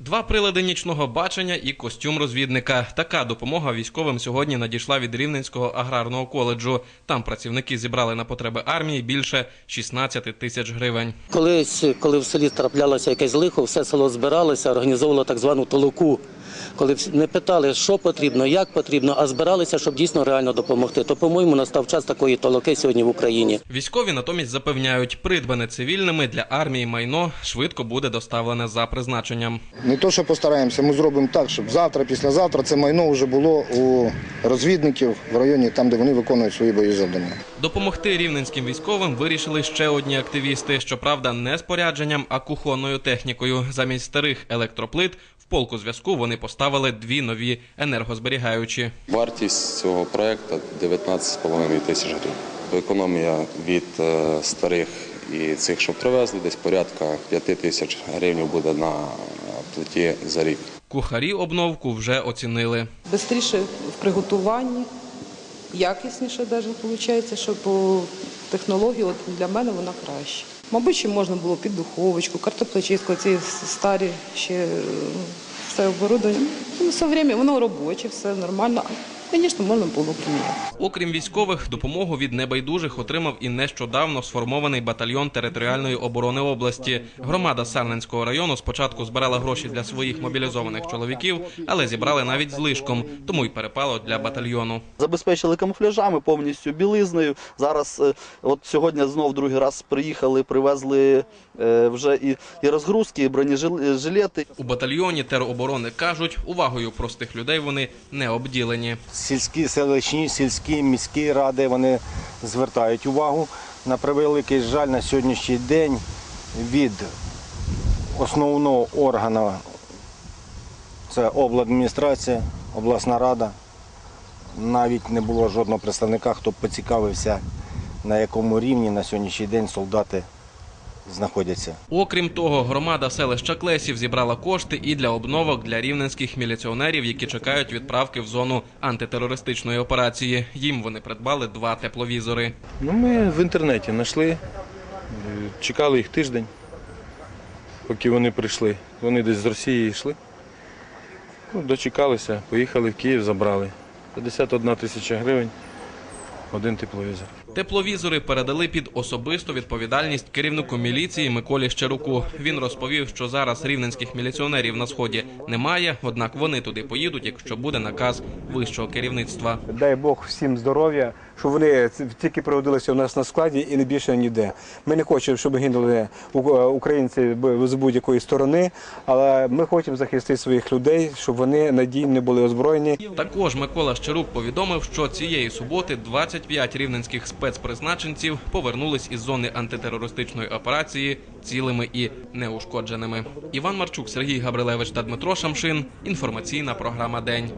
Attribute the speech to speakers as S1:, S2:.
S1: Два прилади нічного бачення і костюм розвідника. Така допомога військовим сьогодні надійшла від Рівненського аграрного коледжу. Там працівники зібрали на потреби армії більше 16 тисяч гривень.
S2: Колись, коли в селі траплялося якесь лихо, все село збиралося, організовувало так звану толоку. Коли не питали, що потрібно, як потрібно, а збиралися, щоб дійсно реально допомогти. То, по-моєму, настав час такої толоки сьогодні в Україні.
S1: Військові натомість запевняють, придбане цивільними для армії майно швидко буде доставлене за призначенням.
S3: Не то, що постараємося, ми зробимо так, щоб завтра, післязавтра це майно вже було у розвідників в районі, там, де вони виконують свої бої завдання.
S1: Допомогти рівненським військовим вирішили ще одні активісти. Щоправда, не спорядженням, а кухонною технікою. Замість старих електроплит в полку зв'язку вони поставили дві нові енергозберігаючі.
S4: Вартість цього проекту 19,5 тисяч гривень. Економія від е, старих і цих, що привезли, десь порядка 5 тисяч гривень буде на плиті за рік.
S1: Кухарі обновку вже оцінили.
S5: Бистріше в приготуванні, якісніше навіть виходить, що по технології от для мене вона краще. Мабуть, ще можна було під духовочку, картоплечистку, ці старі ще е, все оборудовання. Ну, все время воно робоче, все нормально. Звісно, можна було поміняти.
S1: Окрім військових, допомогу від небайдужих отримав і нещодавно сформований батальйон територіальної оборони області. Громада Сарненського району спочатку збирала гроші для своїх мобілізованих чоловіків, але зібрали навіть злишком, тому й перепало для батальйону.
S6: забезпечили камуфляжами, повністю білизнею. Зараз, е, от сьогодні знов другий раз приїхали, привезли е, вже і, і розгрузки, і бронежилети.
S1: У батальйоні тероборони кажуть, увагою простих людей вони не обділені.
S7: Сільські селищні, сільські міські ради вони звертають увагу. На превеликий жаль, на сьогоднішній день від основного органу це обладміністрація, обласна рада. Навіть не було жодного представника, хто поцікавився, на якому рівні на сьогоднішній день солдати знаходяться.
S1: Окрім того, громада селища Клесів зібрала кошти і для обновок для рівненських міліціонерів, які чекають відправки в зону антитерористичної операції. Їм вони придбали два тепловізори.
S8: Ну, ми в інтернеті знайшли, е, чекали їх тиждень, поки вони прийшли. Вони десь з Росії йшли. Ну, дочекалися, поїхали в Київ, забрали. 51 тисяча гривень, один тепловізор.
S1: Тепловізори передали під особисту відповідальність керівнику міліції Миколі Щеруку. Він розповів, що зараз рівненських міліціонерів на сході немає, однак вони туди поїдуть, якщо буде наказ вищого керівництва.
S9: Дай Бог всім здоров'я, щоб вони тільки проводилися у нас на складі і не більше ніде. Ми не хочемо, щоб гинули українці з будь-якої сторони, але ми хочемо захистити своїх людей, щоб вони надійно були озброєні.
S1: Також Микола Щерук повідомив, що цієї суботи 25 рівненських спецпризначенців повернулись із зони антитерористичної операції цілими і неушкодженими. Іван Марчук, Сергій Габрилевич та Дмитро Шамшин. Інформаційна програма День.